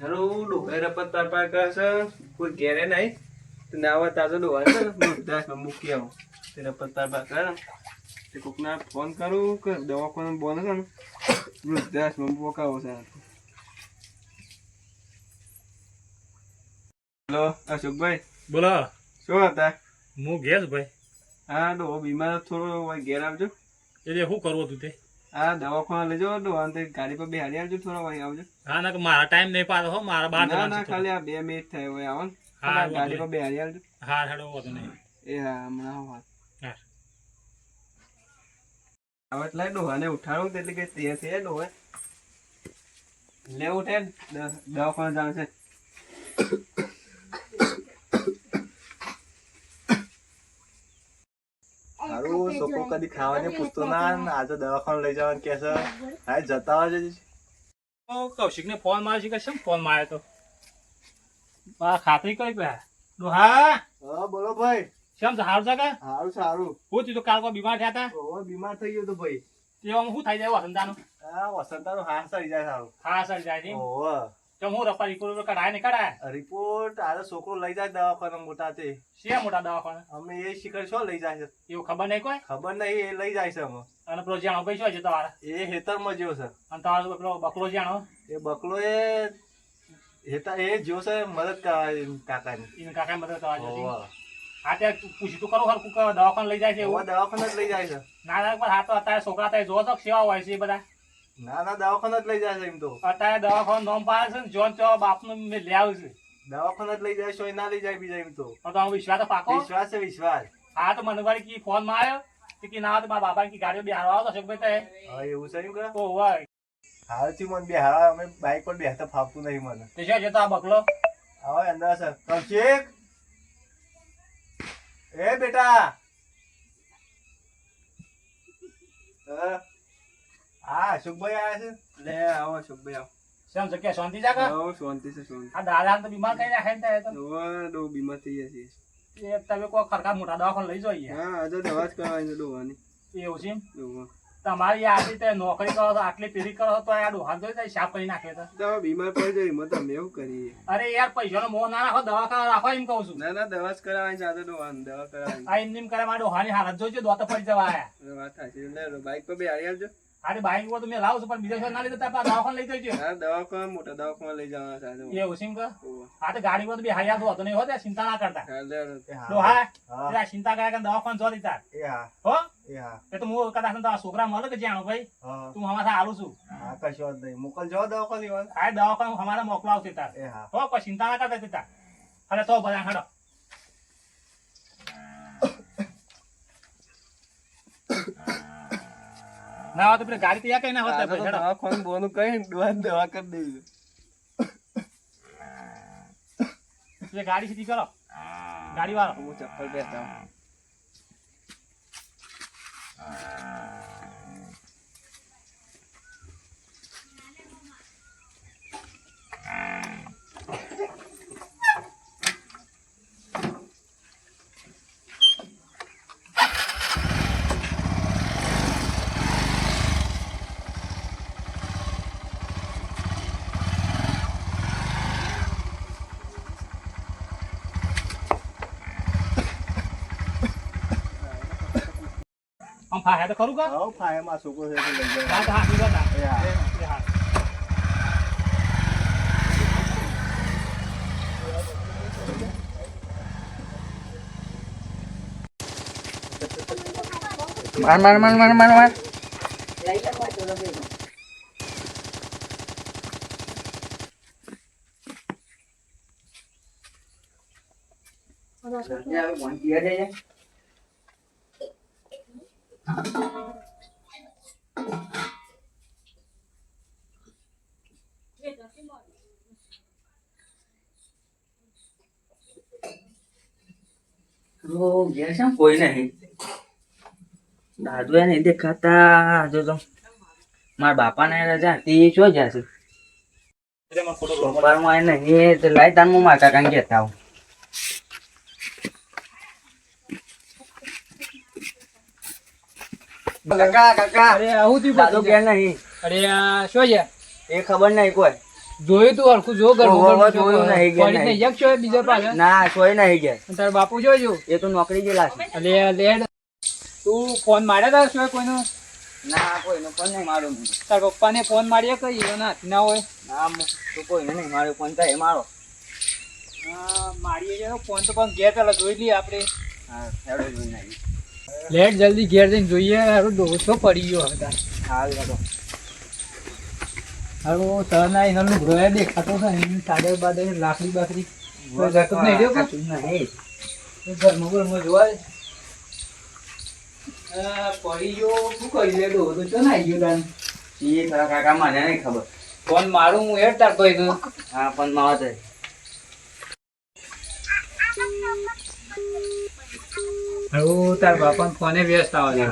હારું ડોહાઈ રપત તાર પાર કોઈ ઘેરે નહીં. તો ના આવે તાજો ડોહાઈ છે વૃદ્ધાશ્રમ મૂકી આવો. તે રપત તાર પાર કરે તે કોકના ફોન કરું કે દવાખાનું બોન છે ને વૃદ્ધાશ્રમ પોકાવો છે. હેલો અશોકભાઈ. બોલો. શું હતા હું ગેસ ભાઈ. હા ડોહો બીમાર થોડો ઘેર આવજો. એટલે શું કરવું હતું તે? હા દવાખાના લેજો ગાડી પર બેહાડી આવજો થોડા હોય આવજો. હા ના મારા ટાઈમ નહીં પાડો હો મારા બાર ના ના ખાલી આ બે મિનિટ થયો હોય આવો હા, ગાડી પર બેહાડી આવજો. હા હેડો વધુ નહીં. એ હા હમણાં હા. હવે એટલે ડોહાને ઉઠાડું એટલે કે તે છે ડોહે દવાખાને જાણ છે. સારું છોકરો કદી ખાવાની પૂછતો ના ને આજે દવાખાને લઈ જવાનું કે છે હા જતા હોય છે કૌશિક ને ફોન માર્યો છે કે શું ફોન માર્યો તો આ ખાતરી કરી કે ડોહા હા બોલો ભાઈ શેમ છે હારું છે કે સારું સારું હું થયું કાલ કોઈ બીમાર થયા હતા ઓહો, બીમાર થઈ ગયો તો ભાઈ તેવામાં શું થઈ જાય વસંતાનું હા વસંતાનું હા સરી જાય સારું હા સારી જાય છે ઓહો તો હું રપા રિપોર્ટ કઢાય ને કઢાય? રિપોર્ટ આજે છોકરો લઈ જાય દવાખાના મોટા તે. છે મોટા દવાખાના? અમે એ શિખર લઈ જાય છે. એવું ખબર નહીં કોઈ? ખબર નહીં એ લઈ જાય છે અમે અને પેલો જાણો ભાઈ શું છે તમારે? એ હેતરમાં જ્યો છે. અને તમારો પેલો બકરો જાણો એ બકલો એ હેતા એ જ્યો છે મદદ કરવા કાકાની. એને કાકા મદદ કરવા હા ત્યાં પૂછ્યું તું કરું હરકું દવાખાને લઈ જાય છે એવું? દવાખાને જ લઈ જાય છે. ના પણ હા તો અત્યારે છોકરા અત્યારે જોવો તો કેવા હોય છે બધા. ના ના દવાખાના જ લઈ જાય એમ તો. અત્યારે દવાખાનું નામ પાડે છે ને જોન તો બાપનું મેં લઈ આવ્યું છે. દવાખાના જ લઈ જાય છે ના લઈ જાય બીજા એમ તો. તો વિશ્વાસ પાકો? વિશ્વાસ છે વિશ્વાસ. હા તો મને વાળી કી ફોનમાં આવ્યો કે ના તો મારા બાપા ની ગાડીઓ બિહારવા આવતો અશોકભાઈ તો હા એવું છે એમ કે? ઓ હોય. હાલથી મને બે હારા અમે બાઈક પર બેસતા ફાવતું નહીં મને. તે છે જતો આ બકલો? આવો અંદર સર કૌશિક? એ બેટા! હા? હા અશોકભાઈ આવ્યા છે? લે આવો અશોકભાઈ આવો. શેમ છે કે શાંતિ જાગે આવો શાંતિ છે શાંતિ. આ દાદા તો બીમાર કઈ નાખે ને તો. ડોહા ડો બીમાર થઈ ગયા એ તમે કોઈ ખરખા મોટા દવાખાને લઈ જોઈએ હા આજે દવા જ કરવાની છે એવું છે તમારી આ રીતે નોકરી કરો તો આટલી પેરી કરો તો આ ડોહાન જોઈ જાય સાફ કરી નાખે તો. દવા બીમાર પડી જાય એમાં તમે એવું કરીએ. અરે યાર પૈસાનો મોહ ના રાખો દવાખાના રાખો એમ કહું છું. ના ના દવા જ કરાવવાની દવા કરાવવાની. આ એમ નેમ કરે મારી ડોહાની હાલત જોઈજો દોત પડી જવા આયા છે. વાત બાઈક પર બે હારી આવજો. અરે બાઈક ઉપર તો મેં લાવું છું પણ બીજા ના લીધે તમે દવાખાને લઈ જજો હા દવાખાના મોટા દવાખાના લઈ જવાના છે એવું ઓહો. આ તો ગાડી પર બી બે હારિયા તો નહીં હોતે ચિંતા ના કરતા. ડોહા હા. ચિંતા કરે કે દવાખાને જોડી તાર એ હો. એ તો હું કદાચ તો આ છોકરા મળે કે જાણો ભાઈ? તું અમારા આલું છું. હા કશો જ નહીં. મોકલજો દવાખાની વાત. આ દવાખાને અમારે મોકલાવતી તાર. હો. કોઈ ચિંતા ના કરતા તાર અરે તો બધા હાડો ના તો પેલી ગાડી ત્યાં કઈ ના હોતા આજે તો હેડો. બોનું કઈ દવા દવા કરી દેવી પેલી ગાડી સીધી કરો. ગાડી વાળો હું ચપ્પલ પહેરતા ફાયા તો ખરું કા? હઉ, ફાયામાં છોકરો છે તો લઈ જાય. હા તો હા તાર. એ હા. માર માર માર માર માર માર. માર માર ઘેર છે કોઈ નહીં. દાદુ એ નહીં દેખાતા. જો તો મારા બાપા ને રજા હતી શું જશે સોમવારમાં એ નહીં તો લાઈ તાન હું માતા કાંઈ કહેતા આવું. કાકા કાકા. અરે આવું થયું દાદુ નહીં. અરે આ શું છે? એ ખબર નહીં કોઈ. જોયું તું હરખું જો જોયું નહીં, નહીં. એક બીજા ના નહીં ગયા બાપુ જોજો એ તો નોકરી ગયેલા છે. એટલે લેડ તું ફોન માર્યા તા શું કોઈનો? ના કોઈનો ફોન નહીં મારું. તાર પપ્પાને ફોન માર્યો કઈ એનો હાથ ના હોય? ના તું કોઈને નહીં મારો ફોન થાય મારો. હા, મારીએ ફોન તો પણ ગેર પેલા જોઈ લઈએ આપણે. હા જોઈ નાખી લેટ જલ્દી ઘેર જઈને જોઈએ હારું ડોસો પડી ગયો હતા હાલ હેડો. હારું તરના એનો લુગડો દેખાતો છે એની સાડે બાદર લાકડી બાકડી. કોઈ જતો નહીં રહ્યો કોઈ? ઘરમાં ઘરમાં પડી ગયો શું કરી લે? તો ચો નાઈ ગયો તાન એ ખરા કાકા મને નહીં ખબર. ફોન મારું હું હેડ તાર ભાઈ હા પણ મારો હવે તાર બાપા ફોને વ્યસ્ત આવે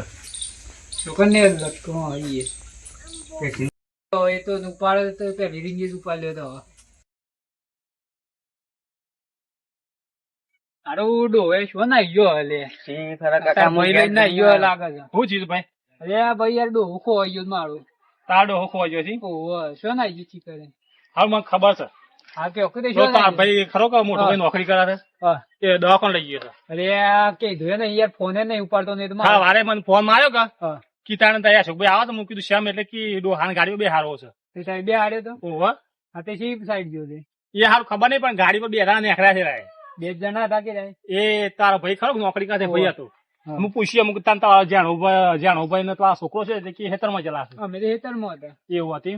છોકરને લટકો આવીએ એ તો ઉપાડે તો પેલી રીંગી જ ઉપાડ તો તારું ડોવે શું નાઈ ગયો હલે? ખરા તાર કાકા ગયો લાગે છે. ચીજ ભાઈ? અરે ભાઈ યાર ડોહો ખોવાઈ ગયો મારું. તાડો હોખવા ગયો છે? ઓહો શું ગયું હવે મને ખબર છે. હા કે શું? ભાઈ ખરો કે મોટો ભાઈ નોકરી કરે એ દવાખાને લઈ ગયો અરે આ ને યાર ફોને નહીં ઉપાડતો નહીં હા વારે મને ફોન માર્યો કે કીતાને તૈયાર છે. ભાઈ આવો તો મૂકી કીધું શ્યામ એટલે કે ડોહાન ગાડીઓ બે હારો છે. તે તારે બે હાડ્યો તો? ઓહો હા. તે શી સાઈડ ગયો તે? એ હારું ખબર નહીં પણ ગાડી પર બે જણા નીકળ્યા છે રાય. બે જણા હતા કે જાય એ તારો ભાઈ ખરો નોકરી કરે ભાઈ હતો. હું. પૂછી અમુક તાન તો જાણો ભાઈ જાણો ભાઈ ને તો આ છોકરો છે તે કે હેતરમાં ચલાશે અમે તો હેતરમાં હતા. એવું હતી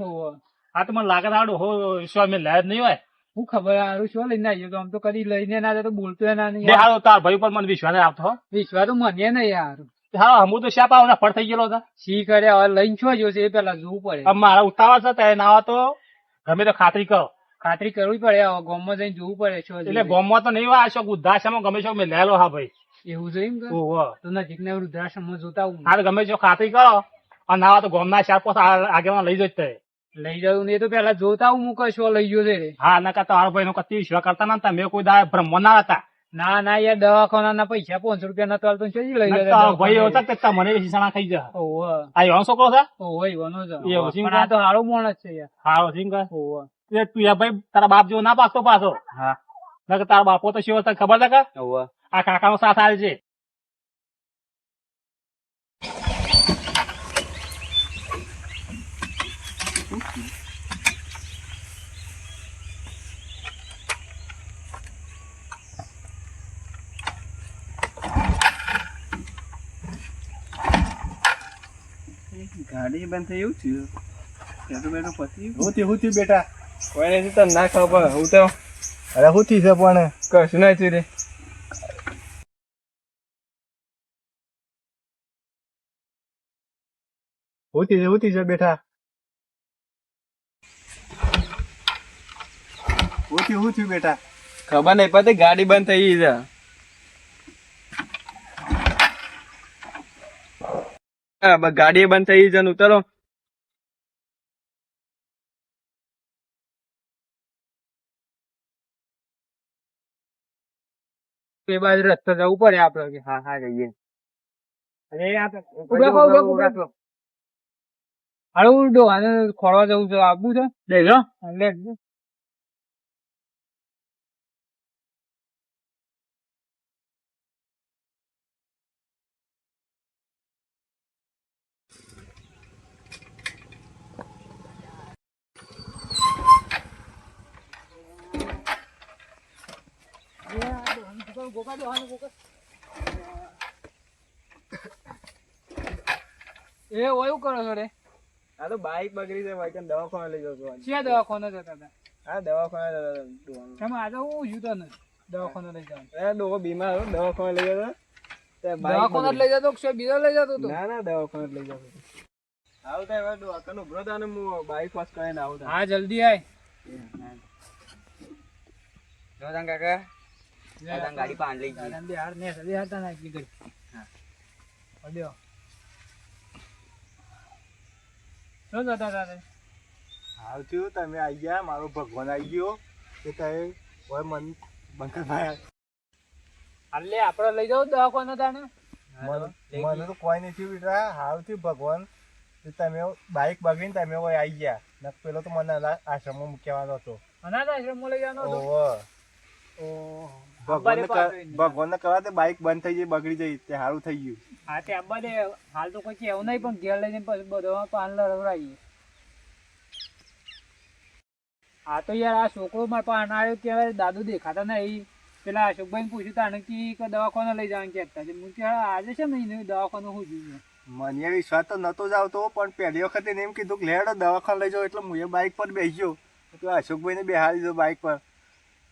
હા તો મને લાગે તારો હો ઈશ્વર મેં લાયા નહીં હોય. હું ખબર હારું શું લઈને આવ્યો તો આમ તો કદી લઈને ના તો બોલતો ના નહીં. હારો તાર ભાઈ ઉપર મને વિશ્વાસ આવતો હો. વિશ્વાસ તો મને નહીં યાર હા હું તો શ્યાપ આવો ફળ થઈ ગયેલો હતા શી કરે? હવે લઈને છો જોશે? એ પેલા જોવું પડે. મારા ઉતાવળ છે ત્યારે ના તો ગમે તો ખાતરી કરો. ખાતરી કરવી પડે હવે ગોમમાં જઈને જોવું પડે છો એટલે ગોમમાં તો નહીં શોક ઉદ્ધાશ્રમમાં ગમે છો મેં લેલો હા ભાઈ. એવું એમ કે? તો નજીક ના વૃદ્ધાશ્રમમાં જોતા હું હા ગમે છો ખાતરી કરો. અને ના તો ગોમના શાપ આગળ લઈ જતો લઈ ને એ તો પેલા જોતા હું કશો લઈ ગયો છે હા નકા તો તારો ભાઈ નો કતી વિશ્વાસ કરતા ના હતા મેં કોઈ દા બ્રહ્મ ના હતા. ના ના યાર દવાખાના ના પૈસા પાંચસો રૂપિયા ના તો લઈ નકર જતા ભાઈ એવો તે મને શીશાણા ખાઈ જા ઓહો. આ એવો છોકરો છે? ઓહો એવાનો છે એવું છે આ તો હારો માણસ છે યાર. હારો સિંગ ઓહો. તું યાર ભાઈ તારા બાપ જેવો ના પાકતો પાછો? હા. નકર તારા બાપો તો શિવ ખબર છે કે? હોવે. આ કાકાનો સાથ આવે છે ગાડી બંધ થઈ એવું થયું. બેઠું બેઠું પછી હું થયું, હું થયું બેટા. કોઈ નથી તને ના ખબર હું તો અરે હું થઈ છે પણ. કશું ના થયું રે. હું છે, હું થયું છે બેટા. હું થયું, હું ખબર નહીં પડતી ગાડી બંધ થઈ છે હા બસ ગાડી બંધ થઈ ગઈ છે ઉતરો. એ બાજુ રસ્તો જવું પડે આપડે કે હા હા જઈએ. હળવું ઉડો આને ખોળવા જવું છે આબુ છે. લઈ લો. લે એ ઓયું કરો છો રે? આ તો બાઈક બગડી છે બાઈક દવાખાને લઈ જતો ક્યાં દવાખાને જતા હતા? હા દવાખાને જતો હતો. કેમ તો હું ઉજ્યું તને દવાખાને લઈ જવાનું. એ ડોહો બીમાર હતો દવાખાને લઈ જતો. તે દવાખાને લઈ જતો કે બીજો લઈ જતો તો? ના ના દવાખાને લઈ જતો આવું એવા દવાખાનું ઉભરો થાય ને હું બાઈક પાસ કરીને આવતા હા જલ્દી આય. જો કાકા ગાડી લઈ ને અડ્યો શું તમે આવી ગયા મારો ભગવાન આવી ગયો. કે તમે ઓય મન બંકરભાઈ એટલે આપડે લઈ જાવ દવાખાને તાને મને તો કોઈ નથી બેટા. હાલ થયું ભગવાન. તો તમે બાઇક બગડીને તમે હોય આવી ગયા. ને પેલો તો મને અનાથ આશ્રમમાં મૂકવાનો હતો. અનાથ આશ્રમમાં લઈ જવાનો હતો? ઓહો. ઓહો. ભગવાનને આંબાને પાછળ કહેવા તે બાઇક બંધ થઈ ગઈ બગડી જઈ તે સારું થઈ ગયું. હા તે આંબા દે હાલ તો કોઈ એવું નહીં પણ ઘેર લઈને પછી બધો પાન લવડાવીએ હા તો યાર આ છોકરો મારા પાન આવ્યો ત્યારે દાદુ દેખાતા નહીં. પેલા અશોકભાઈ પૂછ્યું તાને કી કે દવાખાને લઈ જવાનું કહેતા છે હું કે આજે છે ને દવાખાનું શું જોઈએ મને વિશ્વાસ તો નતો જ આવતો પણ પહેલી વખતે એમ કીધું કે લેડો દવાખાને લઈ જાઓ. એટલે હું એ બાઇક પર બેસ્યો. તો અશોકભાઈને બેહાડી દીધો બાઇક પર.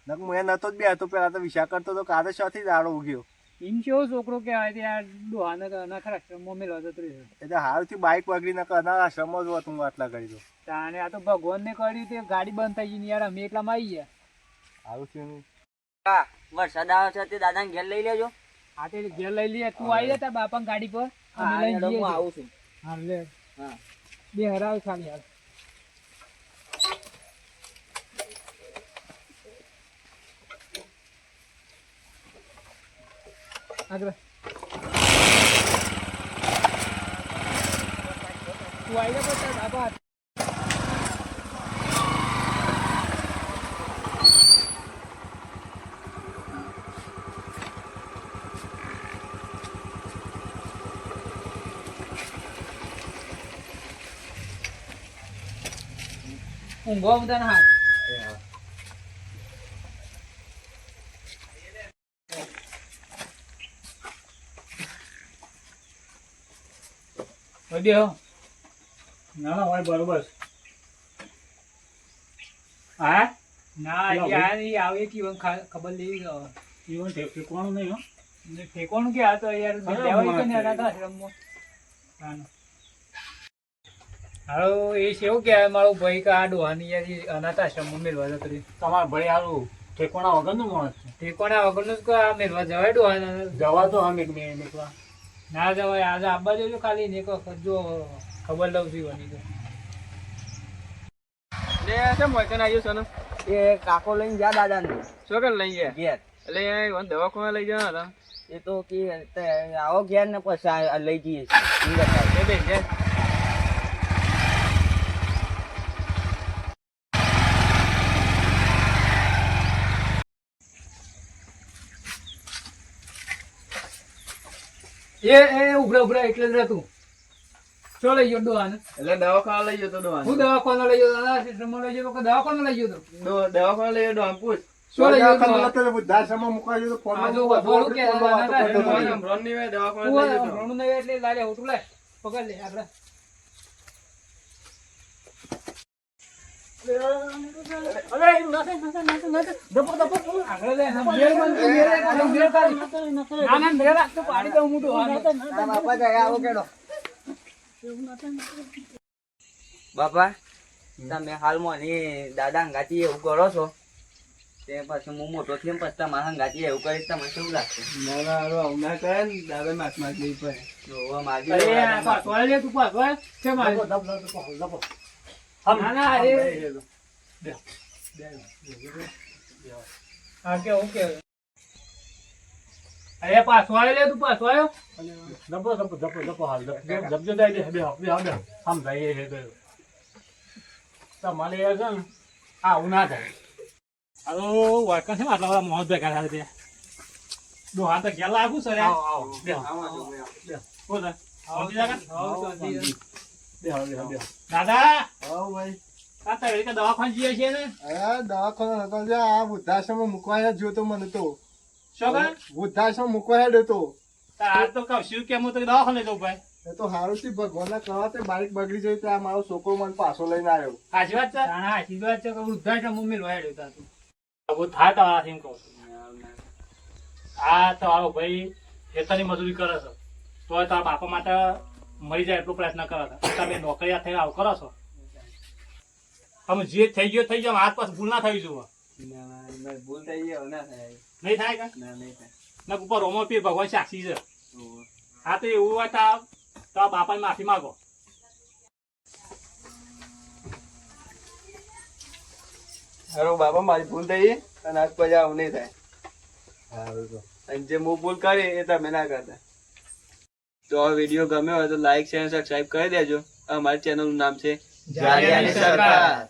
નક હું એ નતો જ બેહતો પેલા તો વિશા કરતો તો કાદે શોથી દાડો ઉગ્યો. એમ કેવો છોકરો તે આ ડોહાને અનાથ આશ્રમમાં મેળવા જતો રહ્યો એટલે હાલથી બાઇક બગડી નકર અનાથ આશ્રમમાં જ હોત હું આટલા કરી દો તાણે આ તો ભગવાનને કર્યું તે ગાડી બંધ થઈ ગઈ ને યાર અમે એટલામાં આવી ગયા. સારું થયું. હા વરસાદ આવે છે તે દાદાને ઘેર લઈ લેજો. હા તે ઘેર લઈ લઈએ. તું આવી જા તાર બાપાની ગાડી પર. અમે લઈ જઈએ હું આવું છું. હા લે. હા. બે હરાવ ખાલી હાલ. આગળ. તું આવી તારા બાપા ઊંઘો બધાને હાથ બેહો. ના ના હોય બરોબર હા ના આવે કે ઈવન ખબર લેવી. જીવન ઠેકવાનું નહીં હો ને ઠેકોણું કે આ તો યાર લેવાય કે ના અનાથ આશ્રમમાં? હાલો એ છે એવું કે મારો ભાઈ કે આ ડોહાની યાર અનાથ આશ્રમમાં મેળવા જતો રહ્યો. તમારા ભાઈ હારું ઠેકવાના વગરનું માણસ છે ઠેકોણા વગરનું જ આ મેળવા જવાય ડોહાના જવા તો મિનિટ નીકળવા ના જવાય આજે આબા જજો ખાલી ને જો ખબર લઉં છું બની તો. લે કેમ હોય કને આવ્યો સનુ? એ કાકો લઈને જા દાદાને. શું કર લઈ ગયા? ઘેર. એટલે દવાખાને લઈ જવાના હતા? એ તો કે આવો ઘેર ને પછી લઈ જઈએ છીએ. એ બેન જાય એ એ ઉભરા ઉભરા એટલે જ રહેતું. શું લઈ ગયો એટલે દવાખાના લઈ જતો ડોહાને. હું દવાખાને લઈ ગયો અનાથ આશ્રમમાં લઈ ગયો દવાખાને લઈ ગયો તો. દવાખાને લઈ જતો આમ પૂછ. શું લઈ ગયો દવાખાને ડોહા? તો વૃદ્ધાશ્રમમાં મુકવા ગયો તો ફોનમાં આ જો મુકવા બોલું કે ફોનમાં વાતો અનાથ કરતો આશ્રમમાં હતો. દવાખાને ભ્રોણની હોય દવાખાને તું લઈ આ જતો ભ્રમણ નહીં એટલે લાલે હોટું લે પકડ લે આપણે આગળ લે મેળ બંધ કર, મેળ રાખ, મેળ કાઢ. ના ના મેળ રાખ તો પાડી દઉં હું ડોહાને. તારા બાપા તમે હાલમાં દાદા ગાતી એવું કરો છો? તે પછી હું મોટો થઈને પછી તમારા હંગાતી એવું કરીશ તમને શું લાગશે? ના ના આવું ના કરે ને દાદા પડે તું આલે? ના ના અરે હા કે ઓકે અરે પાછો આલે લે તું પાછો આવ્યો જપો જપો જપો જપો હાલ જપ- જપજો જાય દે બે બે બે આમ જાય એ ગયો તમારે યાર છે ને આવું ના થાય હાલો વાયકા છે આટલા બધા મોહન ભેગા થાય છે. ડોહા તો ઘેર લાગુ સર આવો બે. બે બોલ રાખે? બે હાલો, બે હાલો, બે હાલો. દાદા! હા ભાઈ. આ તારી રીતે દવાખાને જઈએ છીએ ને? અરે દવાખાને નતો જા આ વૃદ્ધાશ્રમમાં મૂકવા હેડ જોતો મને તો. શું વૃદ્ધાશ્રમ મૂકવા હેડ હતો આ તો કહું શું કે હું તો દવાખાને લઈ ભાઈ? એ તો સારું થી ભગવાનના કહેવા તે બાઇક બગડી જઈ ત્યાં મારો છોકરો મને પાછો લઈને આવ્યો. સાચી વાત છે? તાણા આશીર્વાદ છે કે વૃદ્ધાશ્રમ મમ્મી લોહાડ્યો તા તું આવું થાય તમારાથી એમ કહું આ તો આવો ભાઈ ખેતરની મજૂરી કરે છે. તોય તારા બાપા માટે મરી જાય એટલો પ્રયત્ન કરો તમે નોકરિયા થઈને આવું કરો છો? તમે જે થઈ ગયો થઈ ગયો હાથ પાસ ભૂલ ના થઈ જુઓ ના ના મારી ભૂલ થઈ ગઈ ના થાય. નહીં થાય કે ના નહીં થાય. ના ઉપર રોમો પીર ભગવાન સાક્ષી છે. હા તો એવું હોય તો આ- તો આ બાપાની માફી માંગો. હારું બાપા મારી ભૂલ થઈ અને આજ પછી આવું નહીં થાય. અને જે હું ભૂલ કરી એ તમે ના કરતા. તો આ વીડિયો ગમ્યો હોય તો લાઈક શેર સબસ્ક્રાઈબ કરી દેજો. અમારી ચેનલનું નામ છે સરકાર.